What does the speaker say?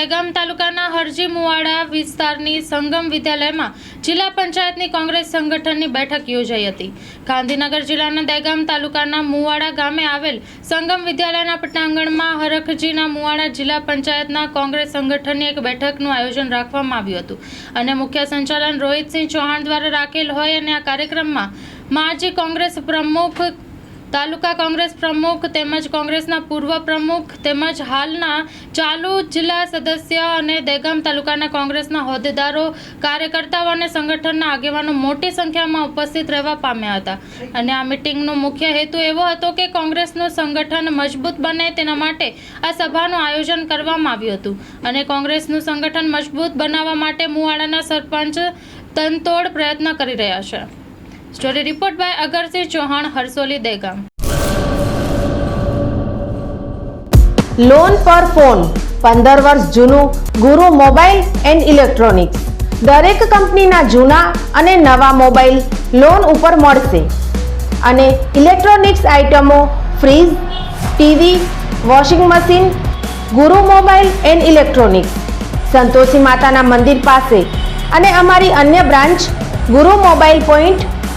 દહેગામ તાલુકાના હરજી મુવાડા વિસ્તારની સંગમ વિદ્યાલયમાં જિલ્લા પંચાયતની કોંગ્રેસ સંગઠનની બેઠક યોજાઈ હતી. ગાંધીનગર જિલ્લાના દહેગામ તાલુકાના મુવાડા ગામે આવેલ સંગમ વિદ્યાલયના પટાંગણમાં હરખજીના મુવાડા જિલ્લા પંચાયતના કોંગ્રેસ સંગઠનની એક બેઠકનું આયોજન રાખવામાં આવ્યું હતું અને મુખ્ય સંચાલન રોહિતસિંહ ચૌહાણ દ્વારા રાખેલ હોય અને આ કાર્યક્રમમાં માજી કોંગ્રેસ પ્રમુખ તાલુકા કોંગ્રેસ પ્રમુખ તેમજ કોંગ્રેસના પૂર્વ પ્રમુખ તેમજ હાલના ચાલુ જિલ્લા સદસ્ય અને દહેગામ તાલુકાના કોંગ્રેસના હોદ્દેદારો, કાર્યકર્તાઓ અને સંગઠનના આગેવાનો મોટી સંખ્યામાં ઉપસ્થિત રહેવા પામ્યા હતા. અને આ મિટિંગનો મુખ્ય હેતુ એવો હતો કે કોંગ્રેસનું સંગઠન મજબૂત બને તેના માટે આ સભાનું આયોજન કરવામાં આવ્યું હતું. અને કોંગ્રેસનું સંગઠન મજબૂત બનાવવા માટે મુવાડાના સરપંચ તનતોડ પ્રયત્ન કરી રહ્યા છે. Story report by Agarsinh Chauhan Harsoli Dehgam loan પર ફોન પંદર વર્ષ જૂનું, ગુરુ મોબાઈલ એન્ડ ઇલેક્ટ્રોનિક્સ દરેક કંપનીના જૂના અને નવા મોબાઈલ લોન ઉપર મળશે. અને ઇલેક્ટ્રોનિક્સ આઇટમો fridge TV washing machine Guru mobile and electronics Santoshi માતાના મંદિર પાસે. અને અમારી અન્ય branch Guru mobile point